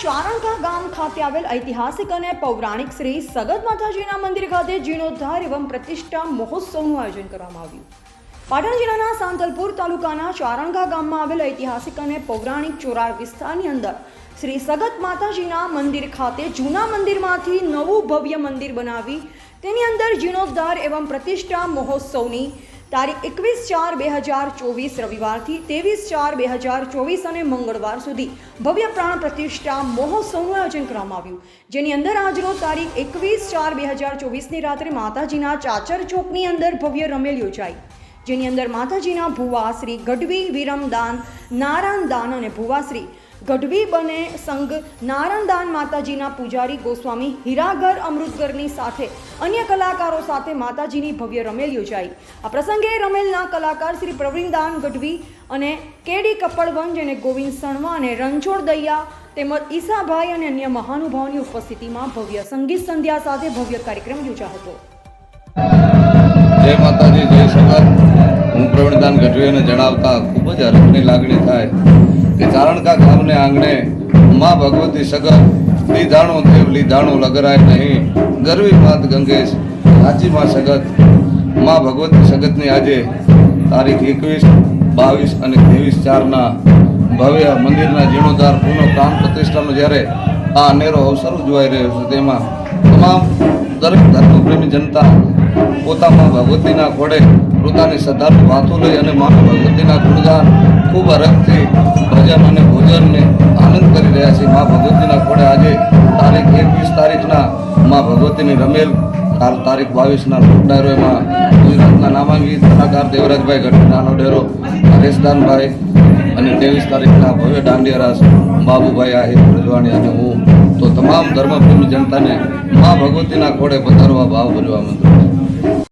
ચારણકા ગામ ખાતે આવેલ ઐતિહાસિક અને પૌરાણિક શ્રી સગત માતાજીના મંદિર ખાતે જીર્ણોદ્ધાર એવં પ્રતિષ્ઠા મહોત્સવનું આયોજન કરવામાં આવ્યું. પાટણ જિલ્લાના સાંતલપુર તાલુકાના ચારણગા ગામમાં આવેલ ઐતિહાસિક અને પૌરાણિક ચોરાર વિસ્તારની અંદર શ્રી સગત માતાજીના મંદિર ખાતે જૂના મંદિરમાંથી નવું ભવ્ય મંદિર બનાવી તેની અંદર જીર્ણોદ્ધાર એવં પ્રતિષ્ઠા મહોત્સવની તારીખ એકવીસ ચાર બે હજાર ચોવીસ રવિવારથી ત્રેવીસ ચાર બે હજાર ચોવીસ અને મંગળવાર સુધી ભવ્ય પ્રાણ પ્રતિષ્ઠા મહોત્સવનું આયોજન કરવામાં આવ્યું. જેની અંદર આજનો તારીખ એકવીસ ચાર બે હજાર ચોવીસની રાત્રે માતાજીના ચાચર ચોકની અંદર ભવ્ય રમેલ યોજાઈ. જેની અંદર માતાજીના ભુવા શ્રી ગઢવી વિરમદાન નારાયણદાન અને ભુવાશ્રી. ગઢવી બને સંઘ નારાયણદાન માતાજીના પૂજારી ગોસ્વામી હીરાગર અમૃતગરની સાથે. અન્ય કલાકારો સાથે માતાજીની ભવ્ય રમેલ યોજાઈ. આ પ્રસંગે રમેલના કલાકાર શ્રી પ્રવીણદાન ગઢવી અને કેડી કપડવંજ અને ગોવિંદ સણવા અને રણછોડ દૈયા તેમજ ઈસાભાઈ અને અન્ય મહાનુભાવોની ઉપસ્થિતિમાં ભવ્ય સંગીત સંધ્યા સાથે ભવ્ય કાર્યક્રમ યોજાયો હતો. જય માતાજી, જય સગત હું પ્રવીણદાન ગઢવીને જણાવતા ખૂબ જ હર્ષની લાગણી થાય. કે ચારણકા ગામને આંગણે મા ભગવતી સગત લીધાણો દેવ, લીધાણું લગરાય નહીં. ગરવી માત ગંગેશ, સાચી માં સગત. મા ભગવતી સગતની આજે તારીખ એકવીસ, બાવીસ અને ત્રેવીસ ચારના ભવ્ય મંદિરના જીર્ણોદ્ધાર પુનઃ પ્રાણ પ્રતિષ્ઠાનો જ્યારે આ અનેરો અવસર ઉજવાઈ રહ્યો છે, તેમાં તમામ દરેક ધર્મપ્રેમી જનતા પોતામાં ભગવતીના ઘોડે પોતાની શ્રદ્ધાનું વાતો લઈ અને મા ભગવતીના ગુણગાન ખૂબ અરગથી ભજન અને ભોજનને આનંદ કરી રહ્યા છે. મા ભગવતીના ઘોડે આજે તારીખ એકવીસ તારીખના મા ભગવતીની રમેલ કાલ તારીખ બાવીસના ડાયરો એમાં ગુજરાતના નામાંકિત કલાકાર દેવરાજભાઈ ગઢવી ડેરો હરેશદાનભાઈ અને ત્રેવીસ તારીખના ભવ્ય દાંડિયારાસ બાબુભાઈ આહિર પ્રજવાણી અને હું તો તમામ ધર્મપ્રેમી જનતાને મા ભગવતીના ઘોડે પધારવા ભાવ ભરવા મંત્રું